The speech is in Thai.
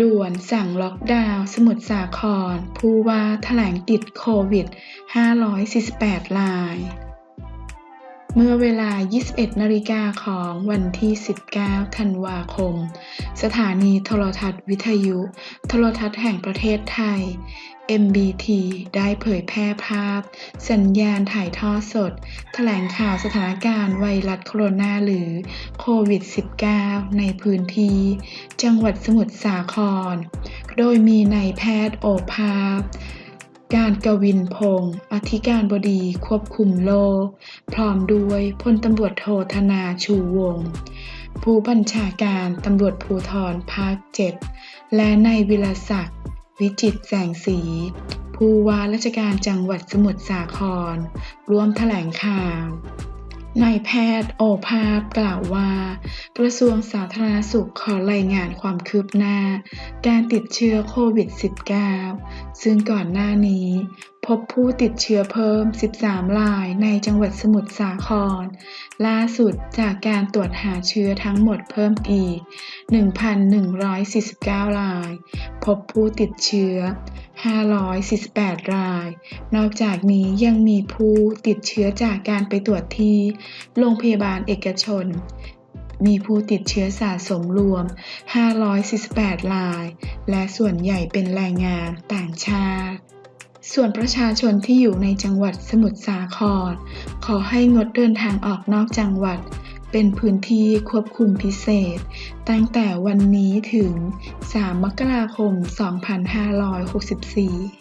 ด่วนสั่งล็อกดาวน์สมุทรสาคร ผู้ว่าแถลงติดโควิด 548 ราย เมื่อเวลา 21 นาฬิกาของวันที่ 19 ธันวาคม สถานีโทรทัศน์วิทยุ โทรทัศน์แห่งประเทศไทย MBT ได้เผยแพร่ภาพ สัญญาณถ่ายทอดสด แถลงข่าวสถานการณ์ไวรัสโคโรนาหรือโควิด -19 ในพื้นที่ จังหวัดสมุทรสาคร โดยมีนายแพทย์โอภาส การกวินพงศ์อธิการบดีควบคุมโล พร้อมด้วยพลตำรวจโทธนาชูวงศ์ผู้บัญชาการตำรวจภูธรภาค7และนายวิลศักดิ์วิจิตแสงสี ผู้ว่าราชการจังหวัดสมุทรสาคร ร่วมแถลงข่าว นายแพทย์โอภาสกล่าวว่า กระทรวงสาธารณสุขขอรายงานความคืบหน้า การติดเชื้อโควิด -19 ซึ่งก่อนหน้านี้ พบผู้ติดเชื้อเพิ่ม 13 รายในจังหวัดสมุทรสาคร ล่าสุดจากการตรวจหาเชื้อทั้งหมดเพิ่มอีก 1,149 ราย พบผู้ติดเชื้อ 548 ราย นอกจากนี้ยังมีผู้ติดเชื้อจากการไปตรวจที่โรงพยาบาลเอกชน มีผู้ติดเชื้อสะสมรวม 548 ราย และส่วนใหญ่เป็นแรงงานต่างชาติ ส่วนประชาชนที่อยู่ในจังหวัดสมุทรสาคร ขอให้งดเดินทางออกนอกจังหวัด เป็นพื้นที่ควบคุมพิเศษ ตั้งแต่วันนี้ถึง 3 มกราคม 2564